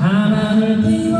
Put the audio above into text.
하나를 피워